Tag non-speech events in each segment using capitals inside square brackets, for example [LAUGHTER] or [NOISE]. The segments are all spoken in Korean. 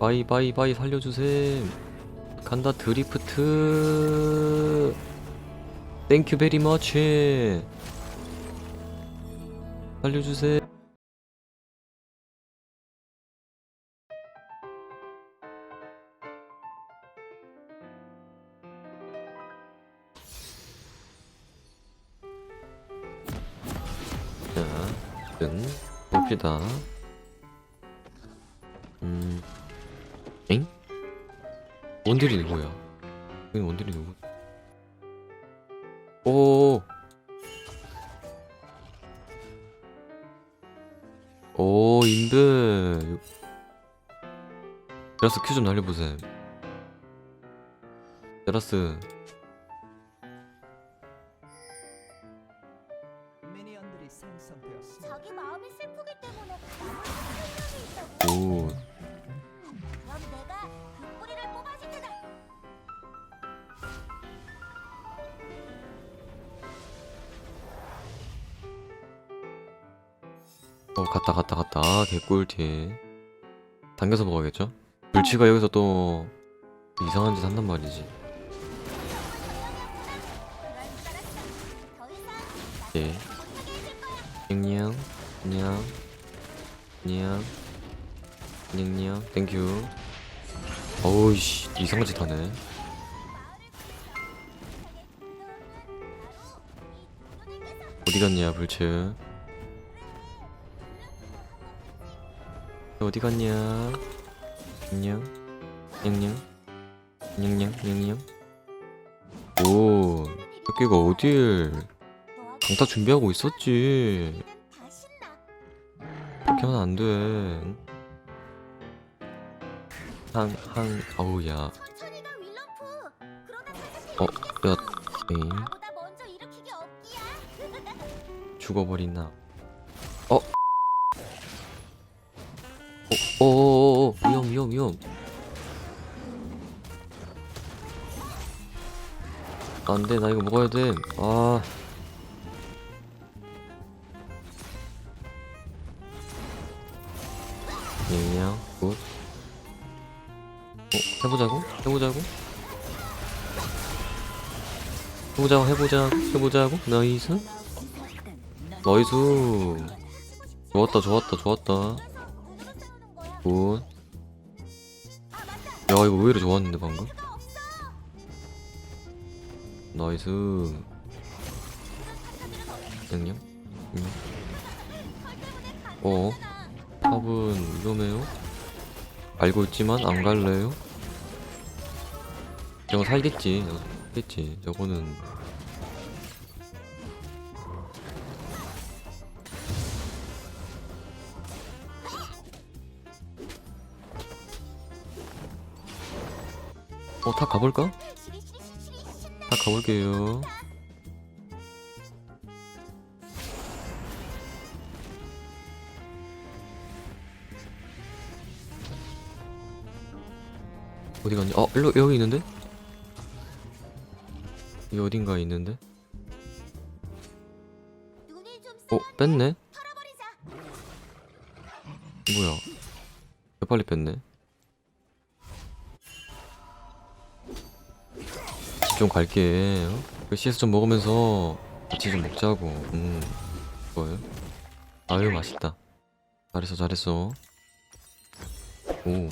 바이 바이 바이 살려주셈. 간다 드리프트. 땡큐 베리 머치 살려주셈. 자, 등 봅시다. 원딜이 누구야? 여기 원딜이 누구? 오, 오, 인드. 제라스 큐 좀 날려보셈. 제라스. 미 어, 갔다, 갔다, 갔다. 아, 개꿀티. 당겨서 먹어야겠죠? 불치가 여기서 또 이상한 짓 한단 말이지. 예. 안녕 안녕 안녕 안녕 땡큐 어우씨 이상한 짓 하네 어디 갔냐 불츠 어디 갔냐 안녕 안녕 안녕 안녕 오 새끼가 어딜 강타 준비하고 있었지. 그렇게 하면 안돼 한한 아우야 천천히 가 윌럼프. 그러다 사사시 어, 야, 없기야. [LAUGHS] 죽어버린다. 어, 위험, 위험, 위험. 안 돼, 나 이거 먹어야 돼. 아. 냥냥, 굿. 어, 해보자고? 해보자고? 해보자고, 해보자고, 해보자고? 나이스? 나이스 좋았다 좋았다 좋았다 굿. 야, 이거 의외로 좋았는데 방금? 나이스. 양념 음. 어? 탑은 위험해요? 알고 있지만 안 갈래요? 저거 살겠지. 살겠지. 저거는 어, 다 가볼까? 다 가볼게요. 어디 갔니? 어, 일로 여기 있는데? 여기 어딘가에 있는데? 어, 뺐네? 뭐야? 왜 빨리 뺐네? 좀 갈게. 어? 그 CS 좀 먹으면서 같이 좀 먹자고. 음, 뭐예요? 아유 맛있다. 잘했어, 잘했어. 오. 음,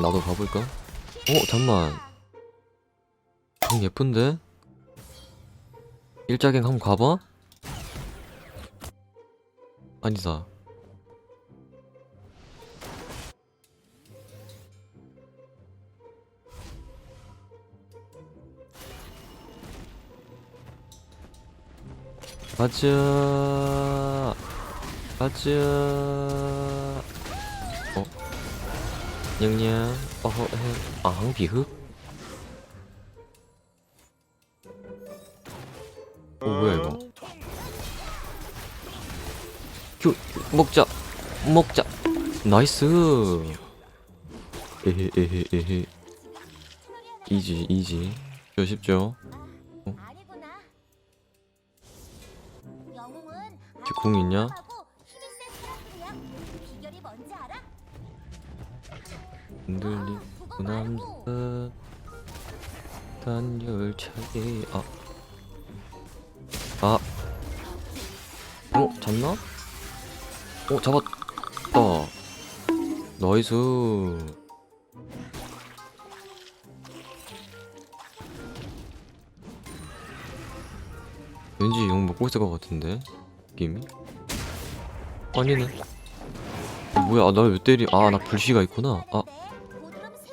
나도 가볼까? 어, 잠만. 좀 예쁜데? 일자갱 한번 가봐? 아니다. 가자. 가자. 어? 냥냥. 어허, 해. 아, 비흡? 어, 뭐야, 이거? 큐, 먹자. 먹자. 나이스. 에헤, 에헤, 에헤. 이지, 이지. 저 쉽죠? 궁 있냐? 흔들리고 남다 단열차게 아. 아. 어, 잡나? 어, 잡았다. 나이스. 왠지 용 먹고 있을 것 같은데. 느낌이 아니네. 어, 뭐야 아, 날왜 때리 아나 불씨가 있구나. 아.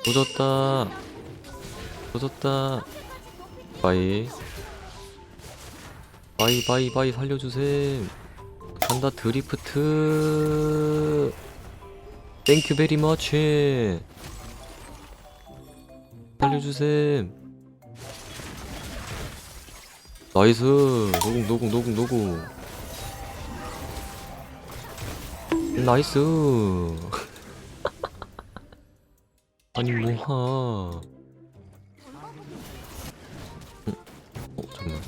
조졌다. 조졌다. 바이. 바이 바이 바이 살려주셈. 간다 드리프트. 땡큐 베리 머치 살려주셈. 나이스. 노궁 노궁 노궁 노궁 나이스. [LAUGHS] 아니 뭐하. 응? 어 잠깐만.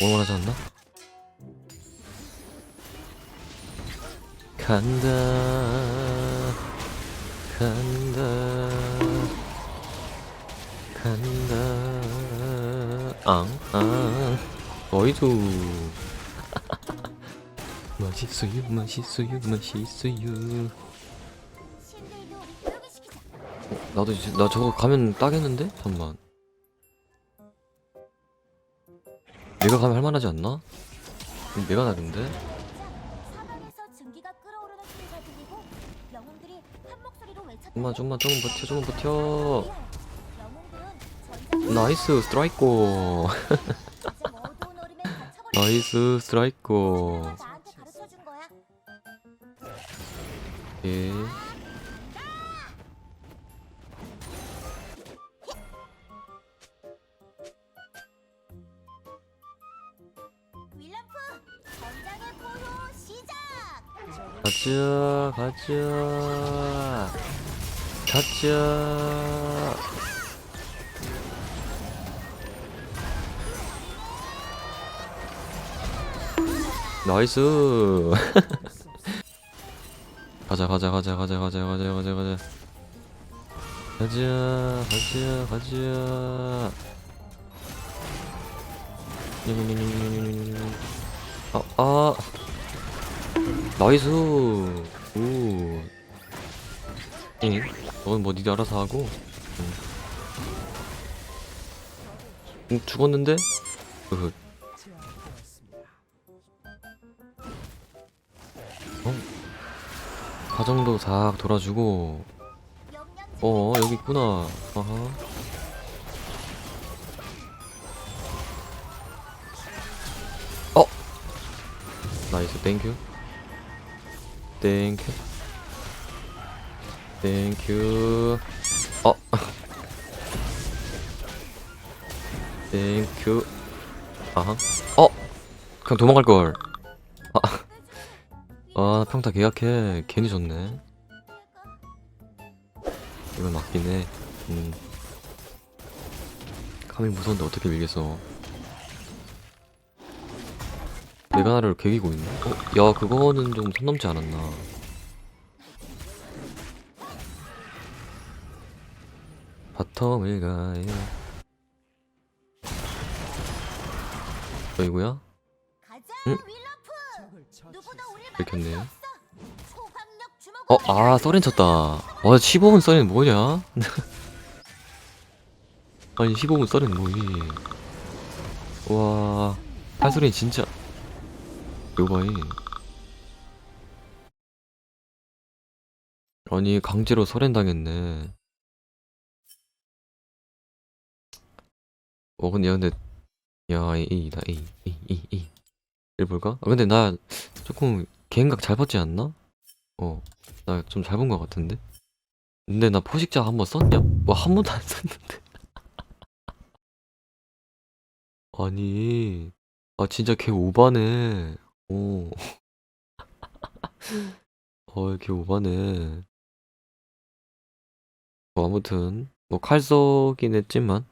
얼마나 잤나? 간다. 간다. 간다. 앙앙. 어이도 멋있어요 멋있어요 멋있어요 어, 나도 이제 나 저거 가면 따겠는데? 잠만 내가 가면 할만하지 않나? 내가 나근데? 좀만 좀만 조금 버텨 조금 버텨 나이스 스트라이코 [LAUGHS] 나이스 스트라이코 예. 가자 가자. 가자. 나이스 가자 가자 가자 가자 가자 가자 가자 가자 가자 가자 가자 아, 아. 나이스 오 응? 너는 뭐 니들 알아서 하고 응, 응 죽었는데? 으흐 가정도 싹 돌아주고. 어 여기 있구나. 아하. 어? 나이스 땡큐. 땡큐. 땡큐. 어? [LAUGHS] 땡큐. 아하. 어? 그냥 도망갈걸. 아, 아 평타 계약해 괜히 졌네 이건 맞긴 해. 음. 카밀 무서운데 어떻게 밀겠어. 내가 나를 개기고 있네? 어? 야, 그거는 좀 선 넘지 않았나. 바텀을 가요. 어이구야? 가자 응? 밝혔네. 어, 아, 써렌 쳤다. 와, 15분 써렌 뭐냐? [LAUGHS] 아니, 15분 써렌 뭐니? 와, 한소린 진짜. 요바이. 아니, 강제로 서렌 당했네. 어, 근데, 근데, 야, 이, 이, 나, 이, 이, 이, 이. 볼까? 아, 근데 나 조금 개인각 잘 봤지 않나? 어. 나 좀 잘 본 것 같은데? 근데 나 포식자 한 번 썼냐? 뭐 한 번도 안 [LAUGHS] 썼는데. 아니, 아 진짜 걔 오바네. 오. [LAUGHS] 어, 걔 오바네. 뭐 아무튼 뭐칼 쏘긴 했지만,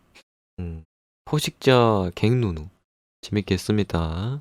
음, 포식자 갱누누 재밌게 했습니다.